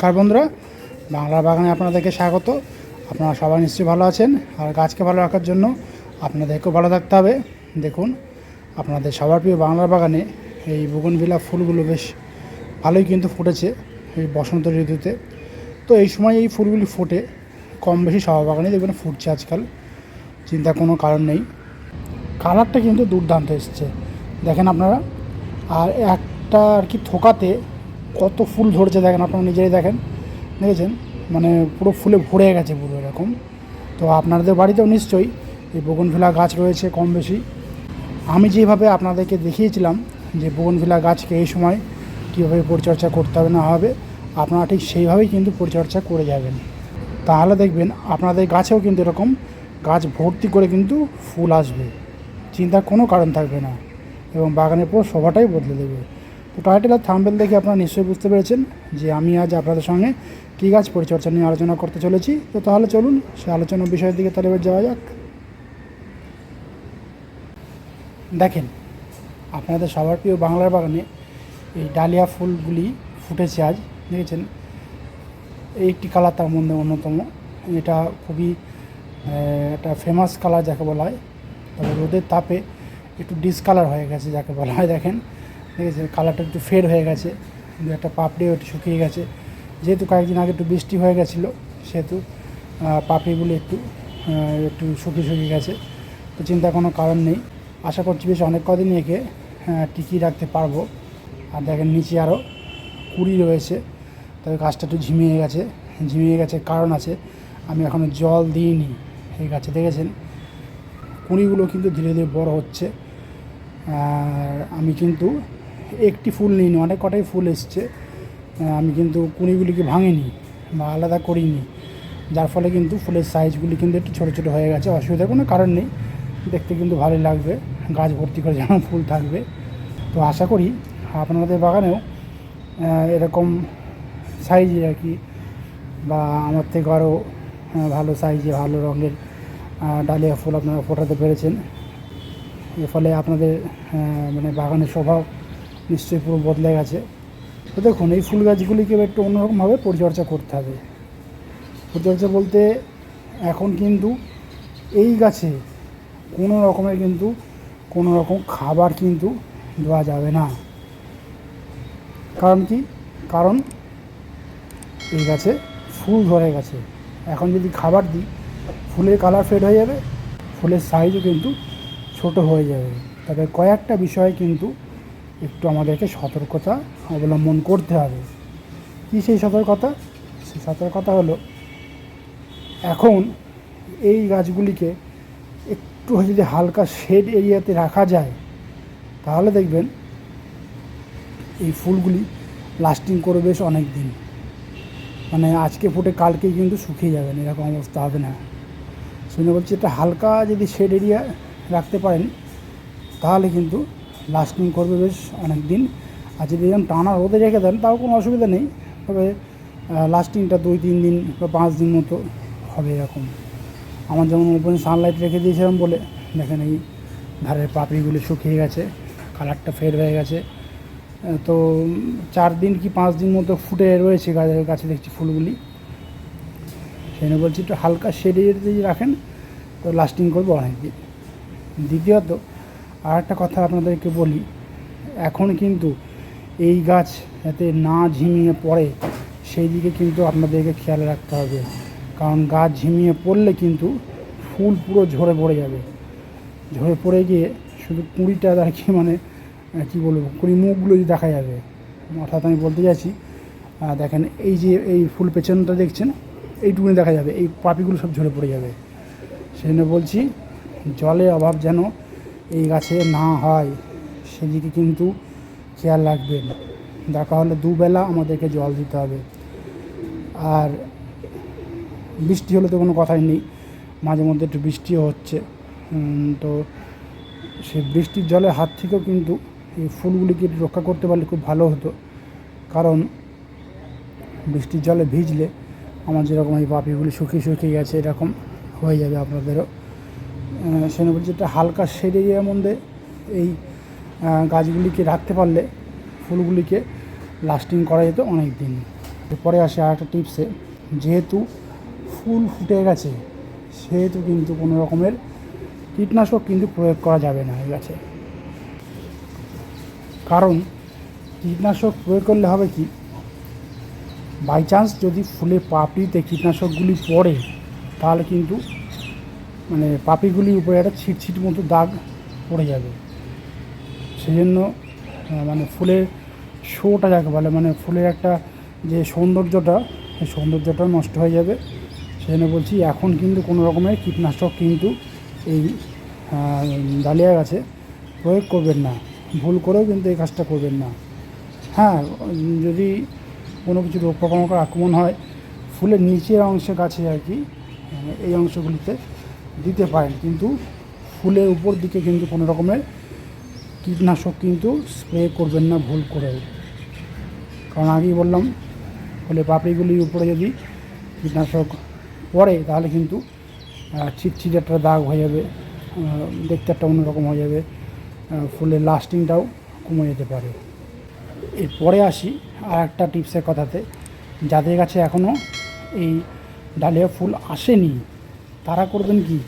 নমস্কার বন্ধুরা। বাংলা বাগানে আপনাদেরকে স্বাগত। আপনারা সবাই নিশ্চয়ই ভালো আছেন। আর গাছকে ভালো রাখার জন্য আপনাদেরকেও ভালো থাকতে হবে। দেখুন, আপনাদের সবার প্রিয় বাংলার বাগানে এই বুগনভিলা ফুলগুলো বেশ ভালোই কিন্তু ফুটেছে এই বসন্ত ঋতুতে। তো এই সময় এই ফুলগুলি ফোটে, কম বেশি সবার বাগানে দেখবেন ফুটছে আজকাল। চিন্তার কোনো কারণ নেই। কালারটা কিন্তু দুর্দান্ত এসছে। দেখেন আপনারা। আর একটা আর কি থোকাতে কত ফুল ধরছে দেখেন, আপনারা নিজেরাই দেখেন, দেখেছেন? মানে পুরো ফুলে ভরে গেছে পুরো এরকম। তো আপনাদের বাড়িতেও নিশ্চয়ই এই বগনভিলা গাছ রয়েছে কম বেশি। আমি যেভাবে আপনাদেরকে দেখিয়েছিলাম যে বগনভিলা গাছকে এই সময় কীভাবে পরিচর্যা করতে হবে, না হবে, আপনারা ঠিক সেইভাবেই কিন্তু পরিচর্যা করে যাবেন। তাহলে দেখবেন আপনাদের গাছেও কিন্তু এরকম গাছ ভর্তি করে কিন্তু ফুল আসবে। চিন্তার কোনো কারণ থাকবে না এবং বাগানের পুরো শোভাটাই বদলে দেবে। টাইটেল আর থাম্বেল দেখে আপনারা নিশ্চয়ই বুঝতে পেরেছেন যে আমি আজ আপনাদের সঙ্গে কী গাছ পরিচর্যা নিয়ে আলোচনা করতে চলেছি। তো তাহলে চলুন, সে আলোচনার বিষয়ের দিকে তাহলে এবার যাওয়া যাক। দেখেন, আপনাদের সবার প্রিয় বাংলার বাগানে এই ডালিয়া ফুলগুলি ফুটেছে আজ, দেখেছেন? এই একটি কালার তার মধ্যে অন্যতম। এটা খুবই একটা ফেমাস কালার যাকে বলা হয়। তবে রোদের তাপে একটু ডিসকালার হয়ে গেছে যাকে বলা হয়, দেখেন? দেখেছেন কালারটা একটু ফেড হয়ে গেছে। দু একটা পাপড়িও একটু শুকিয়ে গেছে। যেহেতু কয়েকদিন আগে একটু বৃষ্টি হয়ে গেছিল, সেহেতু পাপড়িগুলো একটু একটু শুকিয়ে শুকিয়ে গেছে। তো চিন্তার কোনো কারণ নেই। আশা করছি বেশ অনেক কদিন একে টিকিয়ে রাখতে পারব। আর দেখেন নিচে আরও কুড়ি রয়েছে। তবে গাছটা একটু ঝিমিয়ে গেছে। ঝিমিয়ে গেছে কারণ আছে, আমি এখনও জল দিইনি এই গাছে, দেখেছেন? কুঁড়িগুলো কিন্তু ধীরে ধীরে বড় হচ্ছে। আর আমি কিন্তু একটি ফুল নিইনি, অনেক কটাই ফুল এসছে। আমি কিন্তু কুঁড়িগুলিকে ভাঙিনি বা আলাদা করিনি। যার ফলে কিন্তু ফুলের সাইজগুলি কিন্তু একটু ছোটো ছোটো হয়ে গেছে, অসুবিধার কোনো কারণ নেই। দেখতে কিন্তু ভালোই লাগবে, গাছ ভর্তি করে যেমন ফুল থাকবে। তো আশা করি আপনাদের বাগানেও এরকম সাইজে আর কি, বা আমার থেকে আরও ভালো সাইজে ভালো রঙের ডালিয়া ফুল আপনারা ফোটাতে পেরেছেন। এর ফলে আপনাদের মানে বাগানের স্বভাব নিশ্চয়ই পুরো বদলে গেছে। তো দেখুন, এই ফুল গাছগুলিকে একটু অন্যরকমভাবে পরিচর্যা করতে হবে। পরিচর্যা বলতে এখন কিন্তু এই গাছে কোনো রকমের কিন্তু কোনো রকম খাবার কিন্তু দেওয়া যাবে না। কারণ কি? কারণ এই গাছে ফুল ধরে গেছে। এখন যদি খাবার দিই, ফুলের কালার ফেড হয়ে যাবে, ফুলের সাইজও কিন্তু ছোট হয়ে যাবে। তবে কয়েকটা বিষয় কিন্তু আমাদেরকে সতর্কতা অবলম্বন করতে হবে। কী সেই সতর্কতা? সেই সতর্কতা হলো, এখন এই গাছগুলিকে একটু যদি হালকা শেড এরিয়াতে রাখা যায়, তাহলে দেখবেন এই ফুলগুলি লাস্টিং করবে বেশ অনেক দিন মানে আজকে ফুটে কালকেই কিন্তু শুকিয়ে যাবেন এরকম অবস্থা হবে না। শুনে বলছি এটা হালকা যদি শেড এরিয়া রাখতে পারেন, তাহলে কিন্তু লাস্টিং করবে বেশ অনেক দিন আর যদি এরকম টানা রোদে রেখে দেন, তাও কোনো অসুবিধা নেই। তবে লাস্টিংটা দুই, তিন দিন বা পাঁচ দিন মতো হবে এরকম। আমার যেমন ওপেন সানলাইট রেখে দিয়েছিলাম বলে, দেখেন এই ধারের পাপড়িগুলো শুকিয়ে গেছে কালারটা ফের হয়ে গেছে। তো চার দিন কি পাঁচ দিন মতো ফুটে রয়েছে গাছের গাছে দেখছি ফুলগুলি। সেই জন্য বলছি একটু হালকা শেডে যদি রাখেন, তো লাস্টিং করবে অনেক দিন দ্বিতীয়ত আর একটা কথা আপনাদেরকে বলি, এখন কিন্তু এই গাছ যাতে না ঝিমিয়ে পড়ে, সেই দিকে কিন্তু আপনাদেরকে খেয়াল রাখতে হবে। কারণ গাছ ঝিমিয়ে পড়লে কিন্তু ফুল পুরো ঝরে পড়ে যাবে। ঝরে পড়ে গিয়ে শুধু কুড়িটা আর কি মানে কী বলব, কুড়ি মুখগুলো দেখা যাবে। অর্থাৎ আমি বলতে চাইছি দেখেন এই যে এই ফুল পেছনটা দেখছেন, এইটুকুনি দেখা যাবে, এই পাপিগুলো সব ঝরে পড়ে যাবে। সেই জন্য বলছি জলের অভাব যেন এই গাছে না হয়, সেদিকে কিন্তু খেয়াল রাখবেন। দেখা হলে দুবেলা আমাদেরকে জল দিতে হবে। আর বৃষ্টি হলে তো কোনো কথাই নেই, মাঝে মধ্যে একটু বৃষ্টিও হচ্ছে। তো সেই বৃষ্টির জলের হাত থেকেও কিন্তু এই ফুলগুলিকে রক্ষা করতে পারলে খুব ভালো হতো। কারণ বৃষ্টির জলে ভিজলে আমার যেরকম এই পাপিগুলি শুকিয়ে শুকিয়ে গেছে, এরকম হয়ে যাবে আপনাদেরও। একটা হালকা শেড এরিয়ার মধ্যে এই গাছগুলিকে রাখতে পারলে ফুলগুলিকে লাস্টিং করা যেত অনেক দিন এরপরে আসে আর একটা টিপসে যেহেতু ফুল ফুটে গেছে, সেহেতু কিন্তু কোনো রকমের কীটনাশক কিন্তু প্রয়োগ করা যাবে না এই গাছে। কারণ কীটনাশক প্রয়োগ করলে হবে কি বাই চান্স যদি ফুলে পাপড়িতে কীটনাশকগুলি পড়ে, তাহলে কিন্তু মানে পাপড়িগুলির উপরে একটা ছিটছিট মতো দাগ পড়ে যাবে। সেই জন্য মানে ফুলের শোটা যাকে বলে মানে ফুলের একটা যে সৌন্দর্যটা, সেই সৌন্দর্যটা নষ্ট হয়ে যাবে। সেই জন্য বলছি, এখন কিন্তু কোনো রকমের কীটনাশক কিন্তু এই ডালিয়া গাছে প্রয়োগ করবেন না। ভুল করেও কিন্তু এই কাজটা করবেন না। হ্যাঁ যদি কোনো কিছু রোগ পোকামাকড় আক্রমণ হয়, ফুলের নিচের অংশে গাছে আর কি, এই অংশগুলিতে দিতে পারেন। কিন্তু ফুলের উপর দিকে কিন্তু কোনো রকমের কীটনাশক কিন্তু স্প্রে করবেন না ভুল করেও। কারণ আগেই বললাম, ফলে পাপড়িগুলির উপরে যদি কীটনাশক পড়ে, তাহলে কিন্তু ছিটছিট একটা দাগ হয়ে যাবে দেখতে একটা অন্যরকম হয়ে যাবে ফুলের লাস্টিংটাও কমে যেতে পারে। এরপরে আসি আর একটা টিপসের কথাতে। যাদের কাছে এখনও এই ডালিয়া ফুল আসেনি তারা করবেন কি?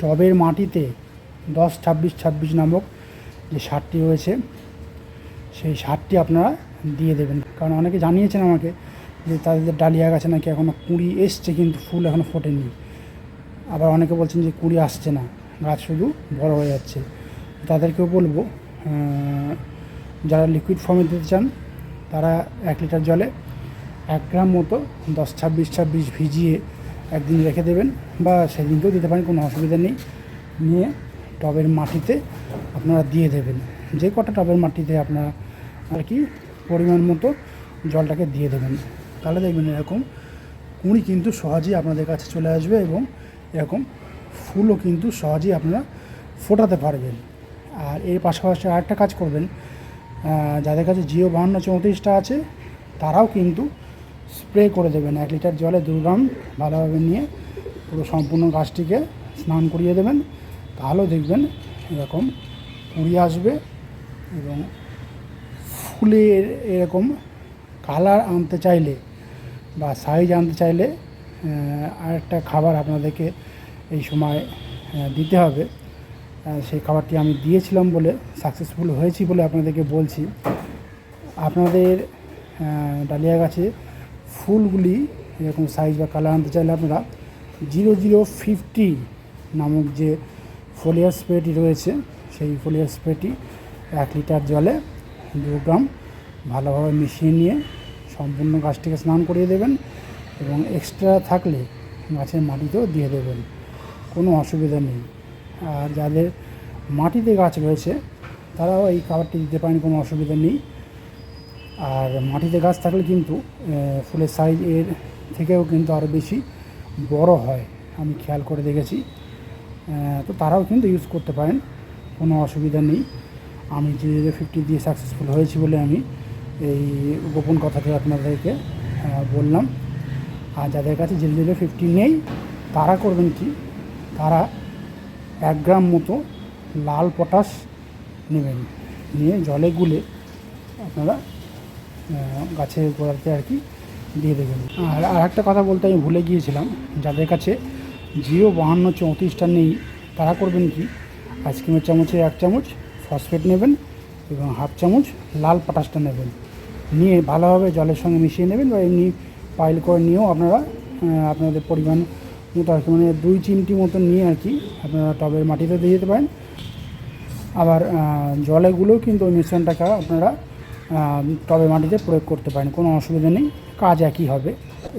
টবের মাটিতে দশ, ছাব্বিশ ছাব্বিশ নামক যে সারটি রয়েছে, সেই সারটি আপনারা দিয়ে দেবেন। কারণ অনেকে জানিয়েছেন আমাকে যে তাদের ডালিয়া গাছে নাকি এখনও কুঁড়ি এসছে, কিন্তু ফুল এখনও ফোটেনি। আবার অনেকে বলছেন যে কুঁড়ি আসছে না, গাছ শুধু বড় হয়ে যাচ্ছে। তাদেরকেও বলব যারা লিকুইড ফর্মে দিতে চান, তারা এক লিটার জলে এক গ্রাম মতো দশ, ছাব্বিশ ছাব্বিশ ভিজিয়ে একদিন রেখে দেবেন বা সেদিনকেও দিতে পারেন, কোনো অসুবিধা নেই। নিয়ে টবের মাটিতে আপনারা দিয়ে দেবেন। যে কটা টবের মাটিতে আপনারা আর কি পরিমাণ মতো জলটাকে দিয়ে দেবেন, তাহলে দেখবেন এরকম কুঁড়ি কিন্তু সহজেই আপনাদের কাছে চলে আসবে এবং এরকম ফুলও কিন্তু সহজেই আপনারা ফোটাতে পারবেন। আর এর পাশাপাশি আরেকটা কাজ করবেন যাদের কাছে জিও বাহান্ন চৌত্রিশটা আছে, তারাও কিন্তু স্প্রে করে দেবেন এক লিটার জলে দু গ্রাম ভালোভাবে নিয়ে পুরো সম্পূর্ণ গাছটিকে স্নান করিয়ে দেবেন। তাহলেও দেখবেন এরকম কুড়ি আসবে এবং ফুলের এরকম কালার আনতে চাইলে বা সাইজ আনতে চাইলে আহ, আরেকটা খাবার আপনাদেরকে এই সময় দিতে হবে। সেই খাবারটি আমি দিয়েছিলাম বলে সাকসেসফুল হয়েছি বলে আপনাদেরকে বলছি। আপনাদের ডালিয়া গাছে ফুলগুলি এরকম সাইজ বা কালার আনতে চাইলে আপনারা জিরো জিরো ফিফটি নামক যে ফোলিয়ার স্প্রেটি রয়েছে, সেই ফোলিয়ার স্প্রেটি এক লিটার জলে দু গ্রাম ভালোভাবে মিশিয়ে নিয়ে সম্পূর্ণ গাছটিকে স্নান করিয়ে দেবেন এবং এক্সট্রা থাকলে গাছের মাটিতেও দিয়ে দেবেন। কোনো অসুবিধা নেই। আর যাদের মাটিতে গাছ রয়েছে, তারাও এই খাবারটি দিতে পারেন, কোনো অসুবিধা নেই। আর মাটিতে গাছ থাকলে কিন্তু ফুলের সাইজ এর থেকেও কিন্তু আরও বেশি বড় হয়, আমি খেয়াল করে দেখেছি। তো তারাও কিন্তু ইউজ করতে পারেন, কোনো অসুবিধা নেই। আমি যে ফিফটি দিয়ে সাকসেসফুল হয়েছি বলে আমি এই গোপন কথাটি আপনাদেরকে বললাম। আর যাদের কাছে জিরো জিরো ফিফটি নেই, তারা করবেন কি? তারা এক গ্রাম মতো লাল পটাশ নেবেন। নিয়ে জলে গুলে আপনারা গাছের গোড়াতে আর কি দিয়ে দেবেন। আর আর একটা কথা বলতে আমি ভুলে গিয়েছিলাম, যাদের কাছে জিরো বাহান্ন চৌত্রিশটা নেই, তারা করবেন কি? আইসক্রিমের চামচে এক চামচ ফসফেট নেবেন এবং হাফ চামচ লাল পটাশটা নেবেন। নিয়ে ভালোভাবে জলের সঙ্গে মিশিয়ে নেবেন বা এমনি পাইল করে নিয়েও আপনারা আপনাদের পরিমাণ মতো আর কি মানে দুই চিমটি মতো নিয়ে আর কি আপনারা টবের মাটিতে দিয়ে যেতে পারেন। আবার জলেগুলোও কিন্তু ওই মিশ্রণটাকে আপনারা টবে মাটিতে প্রয়োগ করতে পারেন, কোনো অসুবিধা নেই, কাজ একই হবে।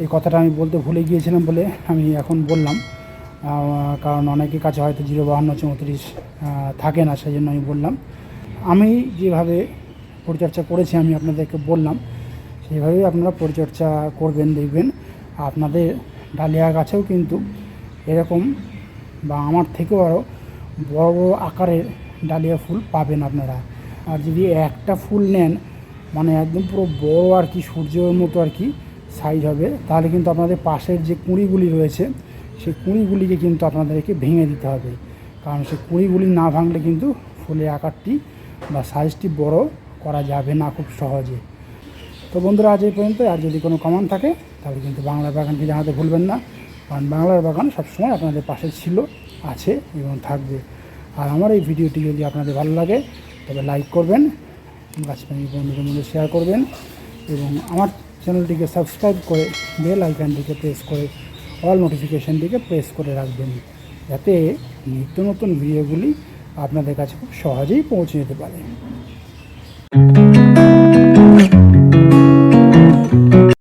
এই কথাটা আমি বলতে ভুলে গিয়েছিলাম বলে আমি এখন বললাম কারণ অনেকের কাছে হয়তো জিরো বাহান্ন চৌত্রিশ থাকে না, সেই জন্য আমি বললাম। আমি যেভাবে পরিচর্যা করেছি, আমি আপনাদেরকে বললাম সেইভাবেই আপনারা পরিচর্যা করবেন, দেখবেন। আপনাদের ডালিয়া গাছেও কিন্তু এরকম বা আমার থেকেও আরও বড় বড় আকারের ডালিয়া ফুল পাবেন আপনারা। আর যদি একটা ফুল নেন মানে একদম পুরো বড় আর কি, সূর্যের মতো আর কি সাইজ হবে। তাহলে কিন্তু আপনাদের পাশের যে কুঁড়িগুলি রয়েছে, সেই কুঁড়িগুলিকে কিন্তু আপনাদেরকে ভেঙে দিতে হবে। কারণ সেই কুঁড়িগুলি না ভাঙলে কিন্তু ফুলের আকারটি বা সাইজটি বড় করা যাবে না খুব সহজে। তো বন্ধুরা, আজ এই পর্যন্ত আর যদি কোনো কমান থাকে, তাহলে কিন্তু বাংলার বাগানকে জানাতে ভুলবেন না। কারণ বাংলার বাগান সবসময় আপনাদের পাশে ছিল, আছে এবং থাকবে। আর আমার এই ভিডিওটি যদি আপনাদের ভালো লাগে, তবে লাইক করবেন গাছপানি বন্ধুদের মধ্যে শেয়ার করবেন এবং আমার চ্যানেলটিকে সাবস্ক্রাইব করে বেল আইকনটিকে প্রেস করে অল নোটিফিকেশানটিকে প্রেস করে রাখবেন, যাতে নিত্য নতুন ভিডিওগুলি আপনাদের কাছে খুব সহজেই পৌঁছে যেতে পারে।